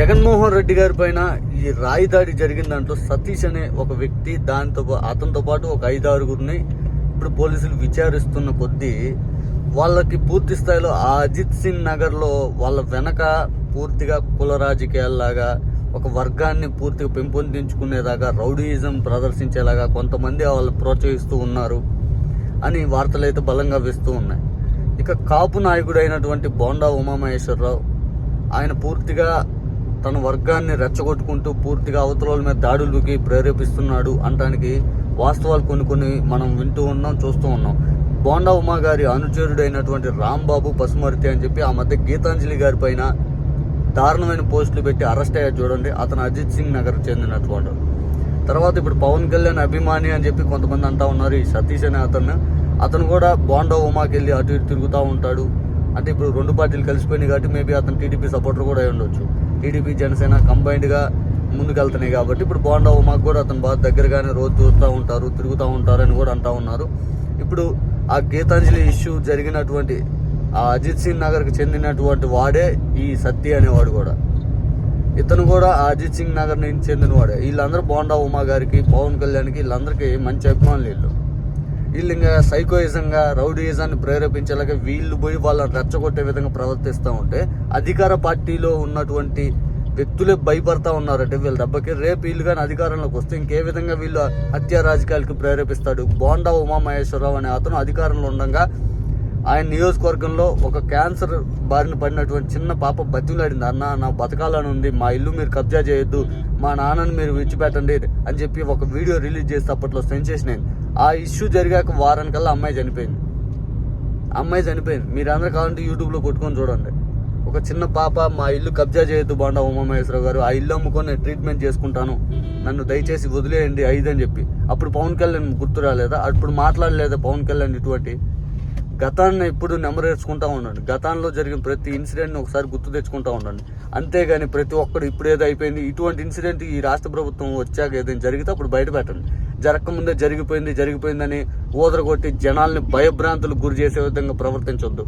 జగన్మోహన్ రెడ్డి గారి పైన ఈ రాయి దాడి జరిగిన దాంట్లో సతీష్ అనే ఒక వ్యక్తి దాంతో అతనితో పాటు ఒక ఐదు ఆరుగురిని ఇప్పుడు పోలీసులు విచారిస్తున్న కొద్దీ వాళ్ళకి పూర్తి స్థాయిలో ఆ అజిత్ సింగ్ నగర్లో వాళ్ళ వెనక పూర్తిగా కుల రాజకీయాల్లాగా ఒక వర్గాన్ని పూర్తిగా పెంపొందించుకునేలాగా రౌడీయిజం ప్రదర్శించేలాగా కొంతమంది వాళ్ళు ప్రోత్సహిస్తూ ఉన్నారు అని వార్తలు అయితే బలంగా వేస్తూ ఉన్నాయి. ఇక కాపు నాయకుడైనటువంటి బోండా ఉమామహేశ్వరరావు ఆయన పూర్తిగా తన వర్గాన్ని రెచ్చగొట్టుకుంటూ పూర్తిగా అవతల మీద దాడులకి ప్రేరేపిస్తున్నాడు అనడానికి వాస్తవాలు కొన్ని కొన్ని మనం వింటూ ఉన్నాం చూస్తూ ఉన్నాం. బోండా ఉమా గారి అనుచరుడైనటువంటి రాంబాబు పసుమర్తి అని చెప్పి ఆ మధ్య గీతాంజలి గారి పైన దారుణమైన పోస్టులు పెట్టి అరెస్ట్ అయ్యారు చూడండి. అతను అజిత్ సింగ్ నగర్ చెందినటువంటి తర్వాత ఇప్పుడు పవన్ కళ్యాణ్ అభిమాని అని చెప్పి కొంతమంది అంటా ఉన్నారు ఈ సతీష్ అనే అతను అతను కూడా బోండా ఉమాకి వెళ్ళి అటు ఇటు తిరుగుతూ ఉంటాడు. అంటే ఇప్పుడు రెండు పార్టీలు కలిసిపోయినాయి కాబట్టి మేబీ అతను టీడీపీ సపోర్టర్ కూడా అయి ఉండొచ్చు. టీడీపీ జనసేన కంబైన్డ్గా ముందుకెళ్తున్నాయి కాబట్టి ఇప్పుడు బోండా ఉమాకి కూడా అతను బాగా దగ్గరగానే రోజు చూస్తూ ఉంటారు తిరుగుతూ ఉంటారు అని కూడా అంటూ ఉన్నారు. ఇప్పుడు ఆ గీతాంజలి ఇష్యూ జరిగినటువంటి ఆ అజిత్ సింగ్ నగర్కి చెందినటువంటి వాడే ఈ సత్య అనేవాడు కూడా. ఇతను కూడా అజిత్ సింగ్ నగర్ నుంచి చెందినవాడే. వీళ్ళందరూ బోండా ఉమా గారికి పవన్ కళ్యాణ్కి వీళ్ళందరికీ మంచి అభిమానులు వీళ్ళు. వీళ్ళు ఇంకా సైకోయిజంగా రౌడీయిజాన్ని ప్రేరేపించేలాగా వీళ్ళు పోయి వాళ్ళని రెచ్చగొట్టే విధంగా ప్రవర్తిస్తూ ఉంటే అధికార పార్టీలో ఉన్నటువంటి వ్యక్తులే భయపడతా ఉన్నారంటే వీళ్ళ దెబ్బకి. రేపు వీళ్ళు కానీ అధికారంలోకి వస్తే ఇంకే విధంగా వీళ్ళు హత్య రాజకీయాలకి ప్రేరేపిస్తాడు. బోండా ఉమామహేశ్వరరావు అనే అతను అధికారంలో ఉండగా ఆయన నియోజకవర్గంలో ఒక క్యాన్సర్ బారిన పడినటువంటి చిన్న పాప బతిలాడింది అన్న నా బతకాలని ఉంది. మా ఇల్లు మీరు కబ్జా చేయొద్దు. మా నాన్నని మీరు విడిచిపెట్టండి అని చెప్పి ఒక వీడియో రిలీజ్ చేస్తే అప్పట్లో సెన్సేషన్ అయింది. ఆ ఇష్యూ జరిగాక వారానికల్లా అమ్మాయి చనిపోయింది. అమ్మాయి చనిపోయింది. మీరందరూ కావాలంటే యూట్యూబ్లో కొట్టుకొని చూడండి. ఒక చిన్న పాప మా ఇల్లు కబ్జా చేయొద్దు బాండా ఉమామహేశ్వరరావు గారు. ఆ ఇల్లు అమ్ముకొని ట్రీట్మెంట్ చేసుకుంటాను. నన్ను దయచేసి వదిలేయండి ఐదని చెప్పి. అప్పుడు పవన్ కళ్యాణ్ గుర్తు రాలేదా? అప్పుడు మాట్లాడలేదా పవన్ కళ్యాణ్ ఇటువంటి? గతాన్ని ఎప్పుడు నెమరేసుకుంటా ఉండండి. గతంలో జరిగిన ప్రతి ఇన్సిడెంట్ని ఒకసారి గుర్తు తెచ్చుకుంటా ఉండండి. అంతేగాని ప్రతి ఒక్కడు ఇప్పుడు ఏదో అయిపోయింది. ఇటువంటి ఇన్సిడెంట్ ఈ రాష్ట్ర ప్రభుత్వం వచ్చాక ఏదైనా జరిగితే అప్పుడు బయట పెట్టండి. జరగకముందే జరిగిపోయింది జరిగిపోయిందని ఊదరగొట్టి జనాల్ని భయభ్రాంతులకు గురి చేసే విధంగా ప్రవర్తించొద్దు.